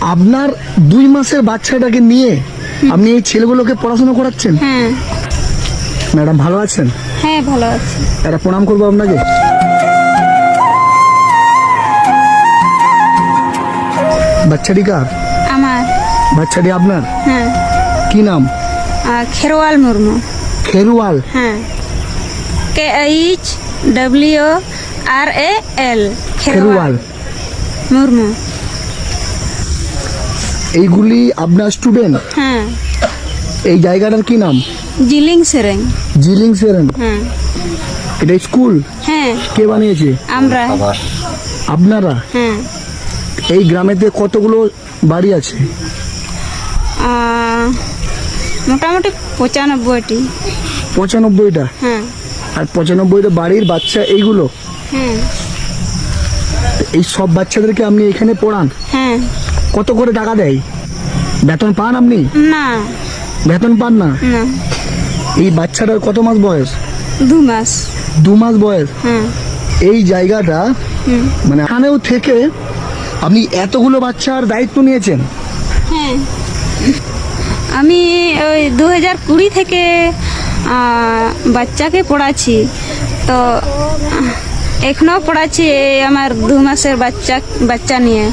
আপনার দুই মাসের বাচ্চাটাকে নিয়ে আপনি এই ছেলেগুলোকে পড়াশোনা করাচ্ছেন? হ্যাঁ। ম্যাডাম ভালো আছেন? হ্যাঁ ভালো আছি। একটা প্রণাম করব আপনাকে। বাচ্চাটি কার? আমার। বাচ্চাটি আপনার? হ্যাঁ। কি নাম? খেরোয়াল মুর্মু। খেরুয়াল। হ্যাঁ। K H W R A L Kherwal. Murmu. এইগুলি আপনার স্টুডেন্ট হ্যাঁ। এই জায়গাটার কি নাম? জিলিং সেরেং। জিলিং সেরেন হ্যাঁ। এটা স্কুল? হ্যাঁ। কে বানিয়েছে? আমরা। আপনারা? হ্যাঁ। এই গ্রামেতে কতগুলো বাড়ি আছে? মোটামুটি পঁচানব্বইটি। পঁচানব্বইটা? হ্যাঁ। আর পঁচানব্বইটা বাড়ির বাচ্চা এইগুলো? হ্যাঁ। এই সব বাচ্চাদেরকে আপনি এখানে পড়ান? হ্যাঁ। কত করে টাকা দেয়? বেতন পান আপনি? না। বেতন পান না? না। এই বাচ্চাটার কত মাস বয়স? দু মাস। দু মাস বয়স? এই জায়গাটা মানে এখানেও থেকে আপনি এতগুলো বাচ্চার দায়িত্ব নিয়েছেন। হ্যাঁ। আমি ওই দু হাজার কুড়ি থেকে বাচ্চাকে পড়াচ্ছি। তো আহ, এখনও পড়াচ্ছি আমার দু মাসের বাচ্চা বাচ্চা নিয়ে।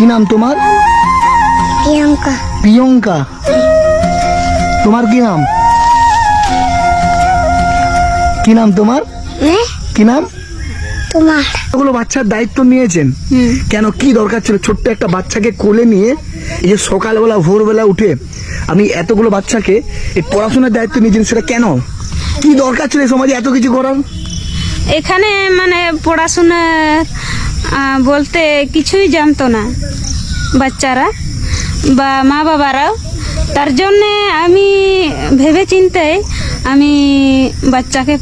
কি নাম তোমার? প্রিয়ঙ্কা। প্রিয়ঙ্কা। তোমার কি নাম? কি নাম তোমার? কি নাম? তোমার। এতগুলো বাচ্চার দায়িত্ব নিয়েছেন। কেন? কি দরকার ছিল? ছোট্ট একটা বাচ্চাকে কোলে নিয়ে এই যে সকালবেলা ভোরবেলা উঠে আমি এতগুলো বাচ্চাকে এই পড়াশোনার দায়িত্ব নিয়েছেন সেটা কেন? কি দরকার ছিল এই সমাজে এত কিছু করার? এখানে মানে পড়াশোনা বলতে কিছুই জানতো না বাচ্চারা বা মা বাবারাও। তার জন্যে আমি ভেবে চিন্তে আমি বাচ্চাকে